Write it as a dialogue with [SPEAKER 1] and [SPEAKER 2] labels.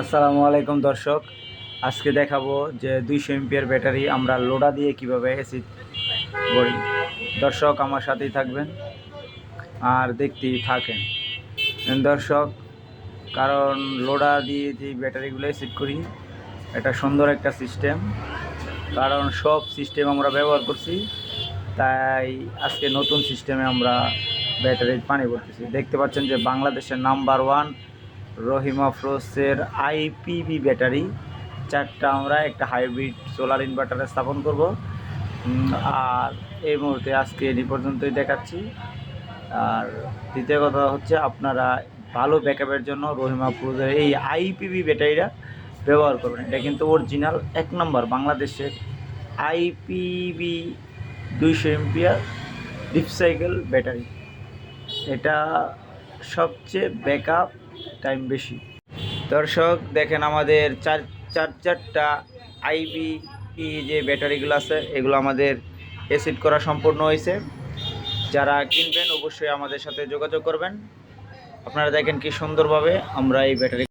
[SPEAKER 1] আসসালামু আলাইকুম দর্শক। আজকে দেখাবো যে দুইশো এমপিয়ার ব্যাটারি আমরা লোডা দিয়ে কীভাবে এসি করি দর্শক আমার সাথেই থাকবেন আর দেখতেই থাকেন। দর্শক, কারণ লোডা দিয়ে যে ব্যাটারিগুলো এসিড করি, এটা সুন্দর একটা সিস্টেম কারণ সব সিস্টেম আমরা ব্যবহার করছি, তাই আজকে নতুন সিস্টেমে আমরা ব্যাটারির পানি ভরতেছি। দেখতে পাচ্ছেন যে বাংলাদেশের নাম্বার ওয়ান রহিমা ফ্রোসের আইপিবি ব্যাটারি। চারটা আমরা একটা হাইব্রিড সোলার ইনভার্টারে স্থাপন করব। আর এই মুহূর্তে আজকে এই পর্যন্তই দেখাচ্ছি। আর দ্বিতীয় কথা হচ্ছে আপনারা ভালো ব্যাকআপের জন্য রহিমা ফ্রোজের এই আইপিবি ব্যাটারিটা ব্যবহার করবেন। এটা কিন্তু অরিজিনাল এক নম্বর বাংলাদেশের আইপিবি দুইশো এমপিয়ার রিপসাইকেল ব্যাটারি। এটা সবচেয়ে ব্যাকআপ টাইম বেশি। দর্শক, দেখেন আমাদের চার চার, চারটা আইবি যে ব্যাটারিগুলো আছে, এগুলো আমাদের এসিড করা সম্পূর্ণ হয়েছে। যারা কিনবেন, অবশ্যই আমাদের সাথে যোগাযোগ করবেন। আপনারা দেখেন কি সুন্দরভাবে আমরা এই ব্যাটারি